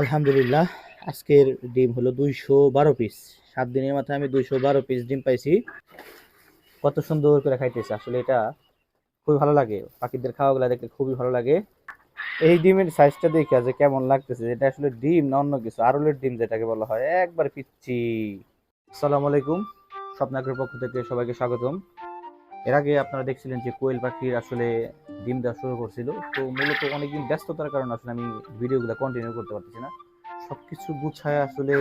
আলহামদুলিল্লাহ, আজকের ডিম হলো দুইশো বারো পিস সাত দিনের মাথায় আমি দুইশো বারো পিস ডিম পাইছি। কত সুন্দর করে খাইতেছে, আসলে এটা খুবই ভালো লাগে। পাখিদের খাওয়াগুলো দেখতে খুবই ভালো লাগে। এই ডিমের সাইজটা দেখে যে কেমন লাগতেছে, এটা আসলে ডিম না অন্য কিছু? আরলের ডিম যেটাকে বলা হয়, একবার পিচ্ছি। আসসালামু আলাইকুম স্বপ্নাকের পক্ষ থেকে সবাইকে স্বাগতম। এর আগে আপনারা দেখছিলেন যে কোয়েল পাখির আসলে ডিম দেওয়া শুরু করছিল। তো মূলত অনেকদিন ব্যস্ততার কারণে আসলে আমি ভিডিওগুলো কন্টিনিউ করতে পারতেছি না। সব কিছু গুছায় আসলে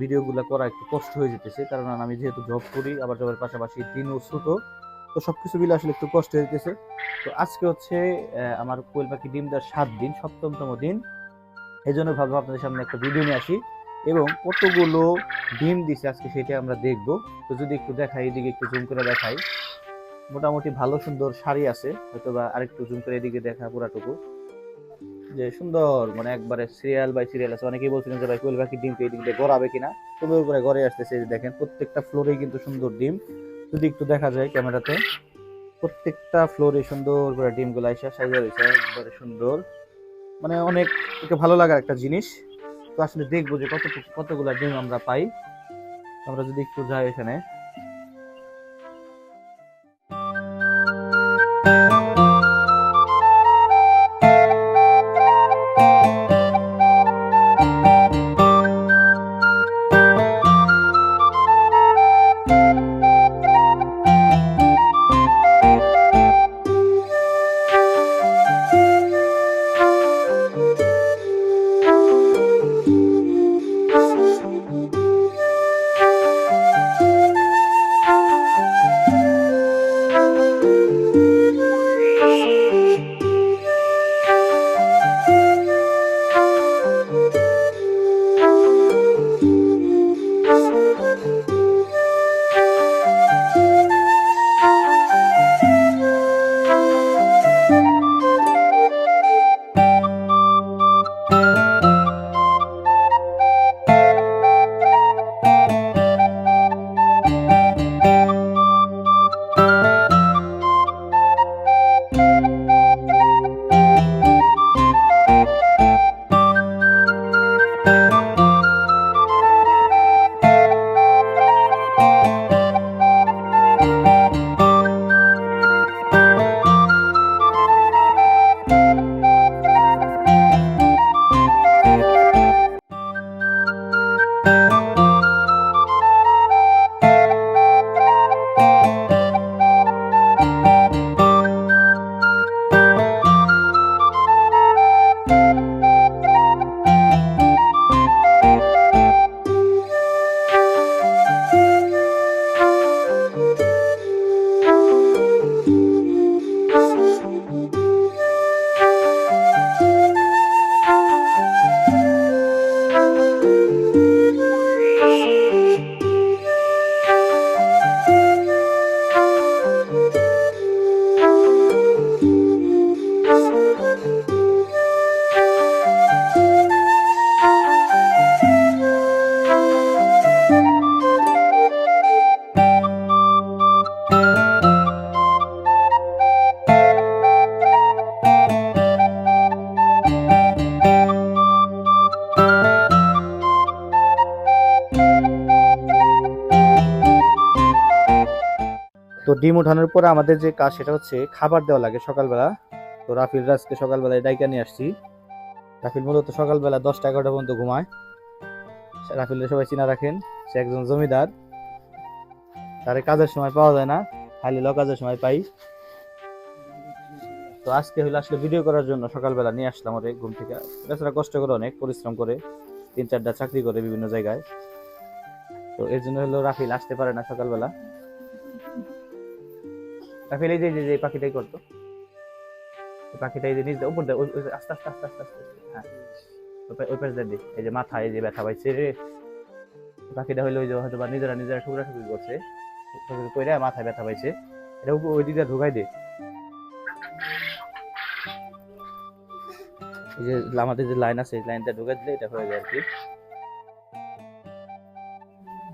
ভিডিওগুলো করা একটু কষ্ট হয়ে যেতেছে। কারণ আমি যেহেতু জব করি, আবার জবের পাশাপাশি দিনও ছোট, তো সব কিছু মিলে আসলে একটু কষ্ট হয়ে যেতেছে। তো আজকে হচ্ছে আমার কোয়েল পাখি ডিম দেওয়ার সাত দিন, সপ্তমতম দিন। এই জন্য ভাবলাম আপনাদের সামনে একটা ভিডিও নিয়ে আসি। এবং কতগুলো ডিম দিছে আজকে সেটা আমরা দেখব। তো যদি একটু দেখাই, এদিকে একটু জুম করে দেখাই। মোটামুটি ভালো সুন্দর শাড়ি আছে হয়তো বা আরেকটু জুম করে এদিকে দেখা পুরাটুকু। যে সুন্দর মানে একবারে সিরিয়াল বাই সিরিয়াল আছে। অনেকেই বলছিলেন যে, ভাই, কোয়েল পাখি ডিমকে এই দিক গড়াবে কিনা? সুন্দর করে গড়ে আসতেছে দেখেন, প্রত্যেকটা ফ্লোরেই কিন্তু সুন্দর ডিম। যদি একটু দেখা যায় ক্যামেরাতে, প্রত্যেকটা ফ্লোরে সুন্দর করে ডিমগুলো এসে সাজা রয়েছে একবারে সুন্দর। মানে অনেক, একটু ভালো লাগার একটা জিনিস। তো আসলে দেখব যে কত কতগুলা ডিম আমরা পাই। আমরা যদি একটু যাই এখানে। তো ডিম ওঠানোর পরে আমাদের যে কাজ সেটা হচ্ছে খাবার দেওয়া লাগে সকালবেলা। তো রাফিল রাজকে সকালবেলায় ডাইকা নিয়ে আসছি। রাফিল মূলত সকালবেলা দশটা এগারোটা পর্যন্ত ঘুমায়। রাফিলের সবাই চিনা রাখেন, সে একজন জমিদার। তারে কাজের সময় পাওয়া যায় না, খালি কাজের সময় পাই। তো আজকে হলো আসলে ভিডিও করার জন্য সকালবেলা নিয়ে আসলাম ওরে ঘুম থেকে। বেচারা কষ্ট করে অনেক, পরিশ্রম করে, তিন চারটা চাকরি করে বিভিন্ন জায়গায়। তো এর জন্য হলো রাফিল আসতে পারে না সকালবেলা। এই যে যে- পাখিটাই করতো এই পাখিটা এই যে নিজ উপর দেয় আস্তে আস্তে আস্তে আস্তে আস্তে হ্যাঁ ওই পাশে দিয়ে এই যে মাথা, এই যে ব্যথা পাইছে পাখিটা হইল ওই যে হয়তো বা নিজেরা নিজেরা টুকরা টুকরি করছে। কইরা মাথায় ব্যথা পাইছে। এটা ওই দিকে ঢুকাই দে। এই যে আমাদের যে লাইন আছে লাইনটা ঢুকাই দিলে এটা হয়ে যায় আর কি।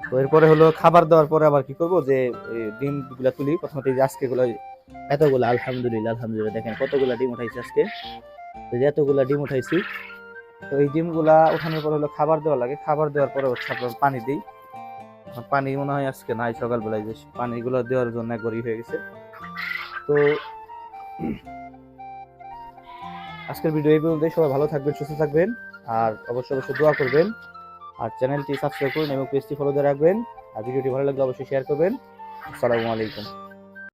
তো এরপরে হলো খাবার দেওয়ার পরে আবার কি করব যে ডিমগুলা তুলি। প্রথমত আজকে গুলো, এতগুলা, আলহামদুলিল্লাহ আলহামদুলিল্লাহ, দেখেন কতগুলা ডিম উঠাইছি আজকে। তো এতগুলা ডিম উঠাইছি। তো এই ডিমগুলা ওঠানোর পর হলো খাবার দেওয়া লাগে। খাবার দেওয়ার পরে হচ্ছে আপনার পানি দিই। পানি মনে হয় আজকে নাই সকালবেলায়, যে পানিগুলো দেওয়ার জন্য একবারই হয়ে গেছে। তো আজকের ভিডিও এই পর্যন্তই। সবাই ভালো থাকবেন, সুস্থ থাকবেন। আর অবশ্যই অবশ্যই দোয়া করবেন। আর চ্যানেলটি সাবস্ক্রাইব করুন এবং পেজটি ফলো দিয়ে রাখবেন। আর ভিডিওটি ভালো লাগলে অবশ্যই শেয়ার করবেন। আসসালামু আলাইকুম।